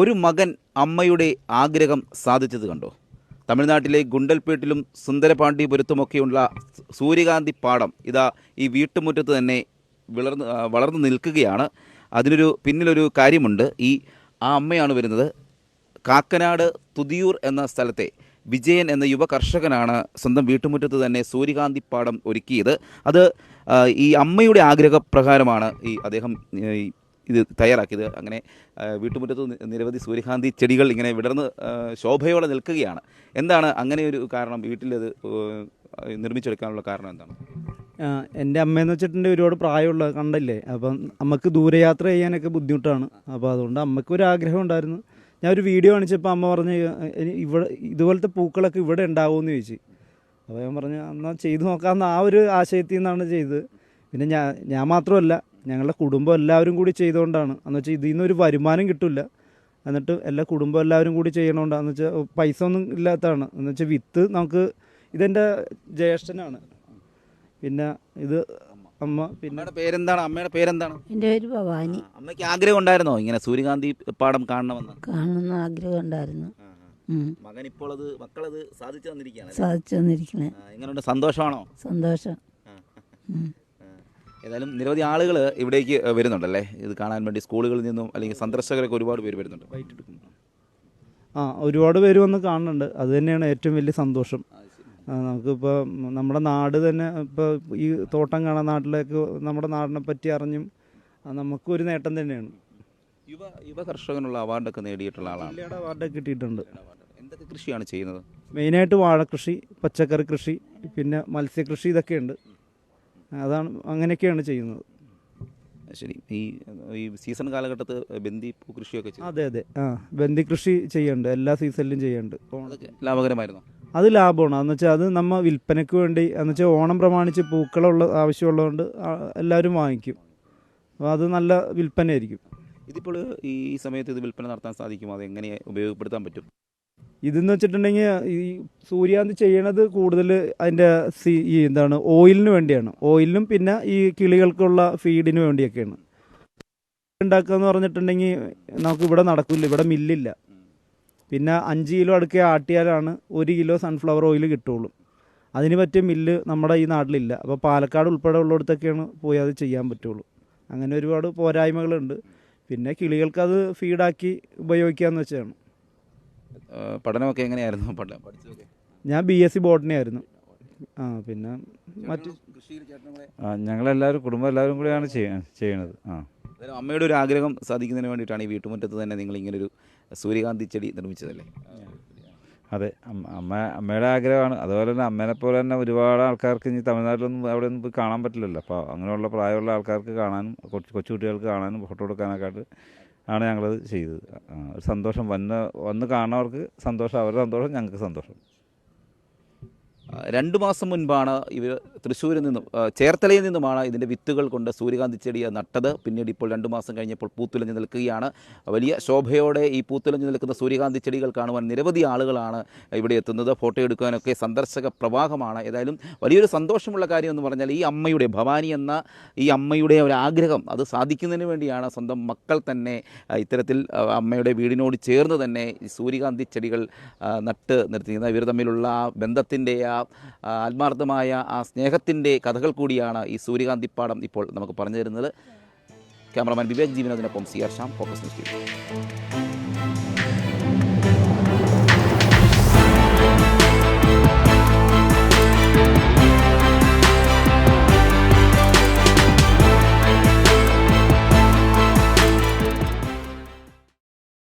ഒരു മകൻ അമ്മയുടെ ആഗ്രഹം സാധിച്ചത് കണ്ടോ? തമിഴ്നാട്ടിലെ ഗുണ്ടൽപേട്ടിലും സുന്ദരപാണ്ഡിപുരത്തുമൊക്കെയുള്ള സൂര്യകാന്തി പാടം ഇതാ ഈ വീട്ടുമുറ്റത്ത് തന്നെ വിളർന്ന് വളർന്നു നിൽക്കുകയാണ്. അതിനൊരു പിന്നിലൊരു കാര്യമുണ്ട്. ഈ ആ അമ്മയാണ് വരുന്നത്. കാക്കനാട് തുതിയൂർ എന്ന സ്ഥലത്തെ വിജയൻ എന്ന യുവ കർഷകനാണ് സ്വന്തം വീട്ടുമുറ്റത്ത് തന്നെ സൂര്യകാന്തി പാടം ഒരുക്കിയത്. അത് ഈ അമ്മയുടെ ആഗ്രഹപ്രകാരമാണ് ഈ അദ്ദേഹം ഇത് തയ്യാറാക്കിയത്. അങ്ങനെ വീട്ടുമുറ്റത്ത് നിരവധി സൂര്യകാന്തി ചെടികൾ ഇങ്ങനെ വിടർന്ന് ശോഭയോടെ നിൽക്കുകയാണ്. എന്താണ് അങ്ങനെ ഒരു കാരണം? വീട്ടിലത് നിർമ്മിച്ചെടുക്കാനുള്ള കാരണം എന്താണ്? എന്റെ അമ്മയെന്ന് വെച്ചിട്ടുണ്ടെങ്കിൽ ഒരുപാട് പ്രായമുള്ള കണ്ടല്ലേ? അപ്പം അമ്മയ്ക്ക് ദൂരയാത്ര ചെയ്യാനൊക്കെ ബുദ്ധിമുട്ടാണ്. അപ്പോൾ അതുകൊണ്ട് അമ്മയ്ക്ക് ഒരു ആഗ്രഹം ഉണ്ടായിരുന്നു. ഞാൻ ഒരു വീഡിയോ കാണിച്ചപ്പോൾ അമ്മ പറഞ്ഞ് ഇവിടെ ഇതുപോലത്തെ പൂക്കളൊക്കെ ഇവിടെ ഉണ്ടാവുമെന്ന് ചോദിച്ചു. അപ്പോൾ ഞാൻ പറഞ്ഞു എന്നാൽ ചെയ്തു നോക്കാമെന്ന് ആ ഒരു ആശയത്തിൽ നിന്നാണ് ചെയ്തത്. പിന്നെ ഞാൻ ഞാൻ മാത്രമല്ല ഞങ്ങളുടെ കുടുംബം എല്ലാവരും കൂടി ചെയ്തുകൊണ്ടാണ്. എന്ന് വെച്ചാൽ ഇതിൽ നിന്നൊരു വരുമാനം കിട്ടില്ല. എന്നിട്ട് എല്ലാ കുടുംബം എല്ലാവരും കൂടി ചെയ്യണോണ്ടാന്ന് വെച്ചാൽ പൈസ ഒന്നും ഇല്ലാത്തതാണ്. എന്ന് വെച്ചാൽ വിത്ത് നമുക്ക് ഇതെന്റെ ജ്യേഷ്ഠനാണ്. പിന്നെ ഇത് അമ്മ പിന്നെ അമ്മയുടെ പേരെന്താണ്? അമ്മയുടെ പേരെന്താണ്? എന്റെ പേര് ഭവാനി. അമ്മയ്ക്ക് ആഗ്രഹം ഉണ്ടായിരുന്നോ ഇങ്ങനെ സൂര്യകാന്തി പാടം കാണണമെന്ന്? കാണണമെന്ന് ആഗ്രഹം ഉണ്ടായിരുന്നു. മകൻ ഇപ്പോൾ അത് മക്കളത് സാധിച്ചു തന്നിരിക്കുകയാണ് സാധിച്ചു തന്നിരിക്കണേ. എങ്ങനെയുണ്ട്? സന്തോഷമാണോ? സന്തോഷം. ഏതായാലും നിരവധി ആളുകൾ ഇവിടേക്ക് വരുന്നുണ്ടല്ലേ? ഇത് കാണാൻ വേണ്ടി സ്കൂളുകളിൽ നിന്നും അല്ലെങ്കിൽ സന്ദർശകരൊക്കെ ഒരുപാട് പേര് വരുന്നുണ്ട്. ബൈറ്റ് എടുക്കുന്നു. ആ ഒരുപാട് പേര് വന്ന് കാണുന്നുണ്ട്. അത് തന്നെയാണ് ഏറ്റവും വലിയ സന്തോഷം. നമുക്കിപ്പോൾ നമ്മുടെ നാട് തന്നെ ഇപ്പോൾ ഈ തോട്ടം കാണാൻ നാട്ടിലേക്ക് നമ്മുടെ നാടിനെ പറ്റി അറിഞ്ഞും നമുക്കൊരു നേട്ടം തന്നെയാണ്. യുവ യുവ കർഷകനുള്ള അവാർഡൊക്കെ നേടിയിട്ടുള്ള ആളാണ്. ജില്ലയുടെ അവാർഡൊക്കെ കിട്ടിയിട്ടുണ്ട്. എന്തൊക്കെ കൃഷിയാണ് ചെയ്യുന്നത്? മെയിനായിട്ട് വാഴക്കൃഷി പച്ചക്കറി കൃഷി പിന്നെ മത്സ്യകൃഷി ഇതൊക്കെയുണ്ട്. അതാണ് അങ്ങനെയൊക്കെയാണ് ചെയ്യുന്നത്. ശരി. ഈ ഈ സീസൺ കാലഘട്ടത്ത് ബന്ദി കൃഷിയൊക്കെ അതെ അതെ. ആ ബന്ദി കൃഷി ചെയ്യുന്നുണ്ട്. എല്ലാ സീസണിലും ചെയ്യുന്നുണ്ട്. ലാഭകരമായിരുന്നു? അത് ലാഭമാണ്. എന്ന് വെച്ചാൽ അത് നമ്മ വിൽപ്പനയ്ക്ക് വേണ്ടി എന്ന് വെച്ചാൽ ഓണം പ്രമാണിച്ച് പൂക്കളുള്ള ആവശ്യമുള്ളതുകൊണ്ട് എല്ലാവരും വാങ്ങിക്കും. അപ്പോൾ അത് നല്ല വിൽപ്പനയായിരിക്കും. ഇതിപ്പോൾ ഈ സമയത്ത് ഇത് വിൽപ്പന നടത്താൻ സാധിക്കും അത് എങ്ങനെ ഉപയോഗപ്പെടുത്താൻ പറ്റും? ഇതെന്ന് വെച്ചിട്ടുണ്ടെങ്കിൽ ഈ സൂര്യകാന്തി ചെയ്യണത് കൂടുതൽ അതിന്റെ സി ഈ എന്താണ് ഓയിലിന് വേണ്ടിയാണ്. ഓയിലിനും പിന്നെ ഈ കിളികൾക്കുള്ള ഫീഡിന് വേണ്ടിയൊക്കെയാണ്. ഉണ്ടാക്കുക എന്ന് പറഞ്ഞിട്ടുണ്ടെങ്കിൽ നമുക്ക് ഇവിടെ നടക്കില്ല ഇവിടെ മില്ലില്ല പിന്നെ അഞ്ച് കിലോ അടുക്കിയ ആട്ടിയാലാണ് ഒരു കിലോ സൺഫ്ലവർ ഓയിൽ കിട്ടുള്ളൂ അതിന് പറ്റിയ മില്ല് നമ്മുടെ ഈ നാട്ടിലില്ല. അപ്പോൾ പാലക്കാട് ഉൾപ്പെടെ ഉള്ളിടത്തൊക്കെയാണ് പോയി അത് ചെയ്യാൻ പറ്റുള്ളൂ അങ്ങനെ ഒരുപാട് പോരായ്മകളുണ്ട്. പിന്നെ കിളികൾക്ക് അത് ഫീഡാക്കി ഉപയോഗിക്കാമെന്ന് വെച്ചാണ്. ആ, പഠനമൊക്കെ എങ്ങനെയായിരുന്നു? പഠനം പഠിച്ചതൊക്കെ? ഞാൻ ബി എസ് സി ബോട്ടണി ആയിരുന്നു. ആ പിന്നെ മറ്റു ആ ഞങ്ങളെല്ലാവരും കുടുംബം എല്ലാവരും കൂടെയാണ് ചെയ്യ- ചെയ്യണത്. ആ. അതായത് അമ്മയുടെ ഒരു ആഗ്രഹം സാധിക്കുന്നതിന് വേണ്ടിയിട്ടാണ് ഈ വീട്ടുമുറ്റത്ത് തന്നെ നിങ്ങൾ ഇങ്ങനൊരു ഒരു സൂര്യകാന്തി ചെടി നിർമ്മിച്ചതല്ലേ? അതെ അമ്മ അമ്മ- അമ്മയുടെ ആഗ്രഹമാണ്. അതുപോലെ തന്നെ അമ്മേനെ പോലെ തന്നെ ഒരുപാട് ആൾക്കാർക്ക് ഇനി തമിഴ്നാട്ടിലൊന്നും അവിടെ ഒന്നും പോയി കാണാൻ പറ്റില്ലല്ലോ. അപ്പോൾ അങ്ങനെയുള്ള പ്രായമുള്ള ആൾക്കാർക്ക് കാണാനും കൊച്ചു കൊച്ചുകുട്ടികൾക്ക് കാണാനും ഫോട്ടോ എടുക്കാനൊക്കെ ആയിട്ട് ആണ് ഞങ്ങളത് ചെയ്തത്. ഒരു സന്തോഷം വന്ന് വന്ന് കാണുന്നവർക്ക് സന്തോഷം അവരുടെ സന്തോഷം ഞങ്ങൾക്ക് സന്തോഷം. രണ്ട് മാസം മുൻപാണ് ഇവർ തൃശ്ശൂരിൽ നിന്നും ചേർത്തലയിൽ നിന്നുമാണ് ഇതിന്റെ വിത്തുകൾ കൊണ്ട് സൂര്യകാന്തി ചെടി നട്ടത്. പിന്നീട് ഇപ്പോൾ രണ്ട് മാസം കഴിഞ്ഞപ്പോൾ പൂത്തുലഞ്ഞ് നിൽക്കുകയാണ്. വലിയ ശോഭയോടെ ഈ പൂത്തുലഞ്ഞ് നിൽക്കുന്ന സൂര്യകാന്തി ചെടികൾ കാണുവാൻ നിരവധി ആളുകളാണ് ഇവിടെ എത്തുന്നത്. ഫോട്ടോ എടുക്കാനൊക്കെ സന്ദർശക പ്രവാഹമാണ്. ഏതായാലും വലിയൊരു സന്തോഷമുള്ള കാര്യം എന്ന് പറഞ്ഞാൽ ഈ അമ്മയുടെ ഭവാനി എന്ന ഈ അമ്മയുടെ ഒരു ആഗ്രഹം അത് സാധിക്കുന്നതിന് വേണ്ടിയാണ് സ്വന്തം മക്കൾ തന്നെ ഇത്തരത്തിൽ അമ്മയുടെ വീടിനോട് ചേർന്ന് തന്നെ സൂര്യകാന്തി ചെടികൾ നട്ട് നിർത്തിയിരുന്നത് ഇവർ തമ്മിലുള്ള ആ ബന്ധത്തിന്റെ ആ ആത്മാർത്ഥമായ ആ സ്നേഹത്തിന്റെ കഥകൾ കൂടിയാണ് ഈ സൂര്യകാന്തിപ്പാടം ഇപ്പോൾ നമുക്ക് പറഞ്ഞു തരുന്നത് cameraman Vivek ജീവനത്തിനൊപ്പം C R Sham focus news.